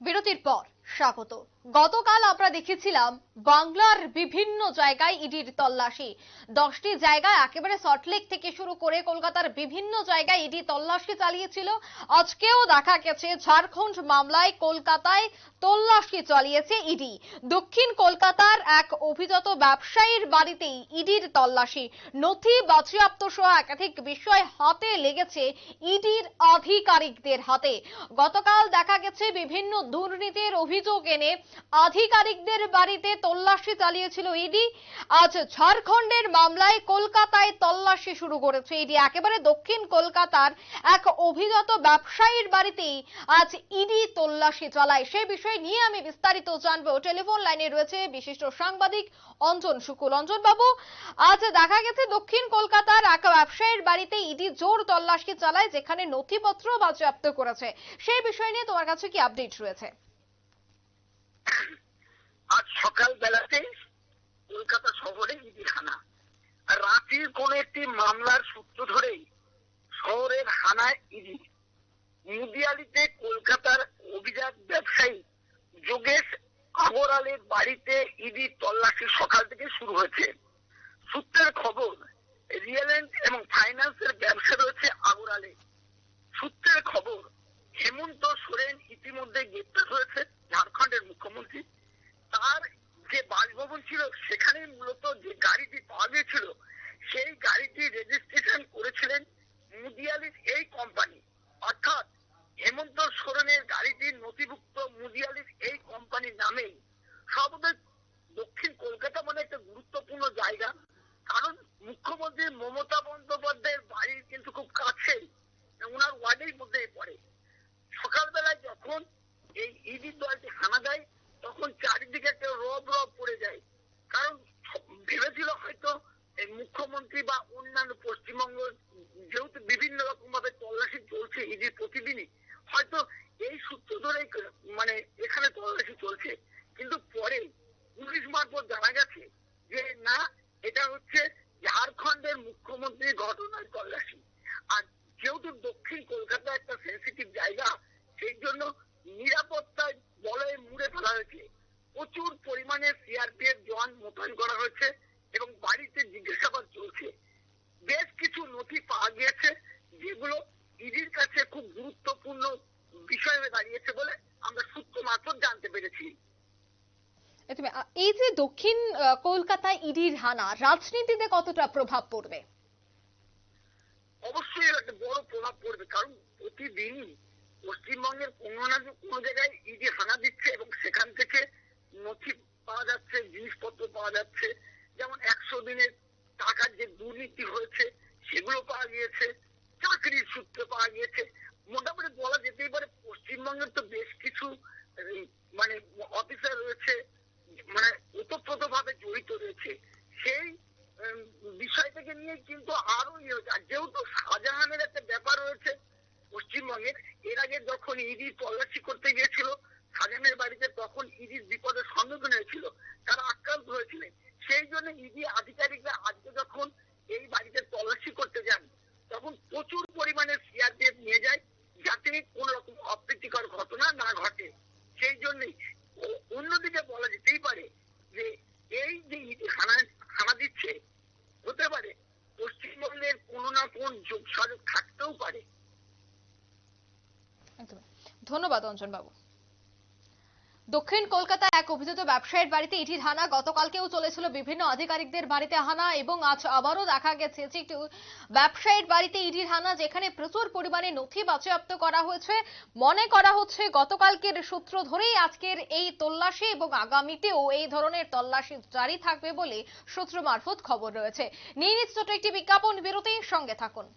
বিরতির পর। স্বাগত। গতকাল আমরা দেখেছিলাম বাংলার বিভিন্ন জায়গায় ইডির তল্লাশি। দশটি জায়গায় একেবারে সল্টলেক থেকে শুরু করে কলকাতার বিভিন্ন জায়গায় ইডি তল্লাশি চালিয়েছিল। আজকেও দেখা গেছে ঝাড়খণ্ড মামলায় কলকাতায় তল্লাশি চালিয়েছে ইডি। দক্ষিণ কলকাতার এক অভিজাত ব্যবসায়ীর বাড়িতেই ইডির তল্লাশি। নথি, বাজেয়াপ্ত সহ একাধিক বিষয় হাতে লেগেছে ইডির আধিকারিকদের হাতে। গতকাল দেখা গেছে বিভিন্ন দুর্নীতির অভিযোগ এনে আধিকারিকদের বাড়িতে তল্লাশি চালিয়েছিল ইডি। আজ ঝাড়খণ্ডের মামলায় কলকাতায় তল্লাশি শুরু করেছে ইডি। একেবারে দক্ষিণ কলকাতার এক অভিজাত ব্যবসায়ীর বাড়িতেই আজ ইডি তল্লাশি চালায়। সেই বিষয় নিয়ে আমি বিস্তারিত জানব। টেলিফোন লাইনে রয়েছে বিশিষ্ট সাংবাদিক অঞ্জন শুকুল। অঞ্জন বাবু আজ দেখা গেছে দক্ষিণ কলকাতার এক ব্যবসায়ীর বাড়িতে ইডি জোর তল্লাশি চালায়, যেখানে নথিপত্র বাজেয়াপ্ত করেছে। সেই বিষয় নিয়ে তোমার কাছে কি আপডেট রয়েছে? আজ সকাল বেলাতে কলকাতা শহরে ইডি হানা আর রাঁচির কোন একটি মামলার সূত্র ধরেই শহরের হানায় ইডি। মুদিয়ালিতে কলকাতার অভিজাত ব্যবসায়ী যোগেশ আগরওয়ালের বাড়িতে ইডি তল্লাশি সকাল থেকে শুরু হয়েছে। সূত্রের খবর রিয়েলেন্ট এবং ফাইন্যান্সের ব্যবসা রয়েছে আগরওয়ালে। সূত্রের খবর, হেমন্ত সোরেন ইতিমধ্যে গ্রেপ্তার হয়েছে ঝাড়খণ্ডের মুখ্যমন্ত্রী তার যে বাসভবন ছিল সেখানে মূলত যে গাড়িটি পাওয়া গিয়েছিল, সেই গাড়িটি রেজিস্ট্রেশন করেছিলেন মুদিয়ালির এই কোম্পানি অর্থাৎ হেমন্ত সোরেনের গাড়িটি নথিভুক্ত মুদিয়ালির এই কোম্পানির নামেই। সর্বদা দক্ষিণ কলকাতা মানে একটা গুরুত্বপূর্ণ জায়গা। কারণ মুখ্যমন্ত্রী মমতা বন্দ্যোপাধ্যায়ের বাড়ির কিন্তু খুব কাছেই ওনার ওয়ার্ডের মধ্যেই পড়ে সকালবেলায় যখন এই ইডি দলটি হানা দেয় তখন চারিদিকে একটা রব রব পড়ে যায় কারণ ভেবেছিল হয়তো এই মুখ্যমন্ত্রী বা অন্যান্য পশ্চিমবঙ্গ যেহেতু বিভিন্ন রকম ভাবে তল্লাশি চলছে ইডি প্রতিদিনই, হয়তো এই সূত্র ধরে মানে এখানে তল্লাশি চলছে। কিন্তু পরে পুলিশ মারফত জানা গেছে যে না, এটা হচ্ছে ঝাড়খণ্ডের মুখ্যমন্ত্রীর ঘটনার তল্লাশি। আর যেহেতু দক্ষিণ কলকাতা একটা সেন্সিটিভ জায়গা, সেই জন্য নিরাপত্তায় বলয়ে মুড়ে ফেলা হয়েছে। প্রচুর পরিমাণে সিআরপিএফ জওয়ান মোতায়েন করা হয়েছে। এবং বাড়িতে জিজ্ঞাসাবাদ চলছে। বেশ কিছু নথি পাওয়া গিয়েছে যেগুলো ইডির কাছে খুব গুরুত্বপূর্ণ বিষয় হয়ে দাঁড়িয়েছে বলে আমরা সূত্র মারফত জানতে পেরেছি। এই যে দক্ষিণ কলকাতায় ইডির হানা রাজনীতিতে কতটা প্রভাব পড়বে? অবশ্যই এর একটা বড় প্রভাব পড়বে কারণ প্রতিদিনই পশ্চিমবঙ্গের কোনো না কোনো জায়গায় ইডি হানা দিচ্ছে এবং সেখান থেকে নথি পাওয়া যাচ্ছে জিনিসপত্র পাওয়া যাচ্ছে। যেমন একশো দিনের টাকার যে দুর্নীতি হয়েছে, সেগুলো পাওয়া গিয়েছে, চাকরির সূত্রে পাওয়া গিয়েছে। মোটামুটি বলা যেতেই পারে পশ্চিমবঙ্গের তো বেশ কিছু মানে অফিসার রয়েছে মানে ওতপ্রোত ভাবে জড়িত রয়েছে। সেই বিষয়টাকে নিয়ে কিন্তু আরও ইয়ে হচ্ছে আর যেহেতু শাহজাহানের একটা ব্যাপার রয়েছে পশ্চিমবঙ্গের, এর আগে যখন ইডি তল্লাশি করতে গিয়েছিল, শাহজাহানের বাড়িতে তখন ইডির বিপদের সম্মুখীন হয়েছিল, তারা আক্রান্ত হয়েছিলেন। সেই জন্য ইডি আধিকারিকরা আজকে যখন এই বাড়িতে তল্লাশি করতে যান, তখন প্রচুর পরিমাণে সিআরপিএফ নিয়ে যায় যাতে কোন রকম অপ্রীতিকর ঘটনা না ঘটে। সেই জন্যই অন্যদিকে বলা যেতেই পারে যে এই যে ইডি হানা দিচ্ছে, হতে পারে পশ্চিমবঙ্গের কোন না কোন যোগসাযোগ থাকতেও পারে। ধন্যবাদ অঞ্জন বাবু দক্ষিণ কলকাতায় এক অভিজাত ব্যবসায়ীর বাড়িতে ইটির হানা গতকালকেও চলেছিল। বিভিন্ন আধিকারিকদের বাড়িতে হানা এবং আজ আবারও দেখা গেছে যে একটি ব্যবসায়ীর বাড়িতে ইডির হানা যেখানে প্রচুর পরিমাণে নথি বাজেয়াপ্ত করা হয়েছে। মনে করা হচ্ছে গতকালকের সূত্র ধরেই আজকের এই তল্লাশি এবং আগামীতেও এই ধরনের তল্লাশি জারি থাকবে বলে সূত্র মারফত খবর রয়েছে। নিয়ে নিচ্ছে একটি বিজ্ঞাপন বিরতির সঙ্গে থাকুন।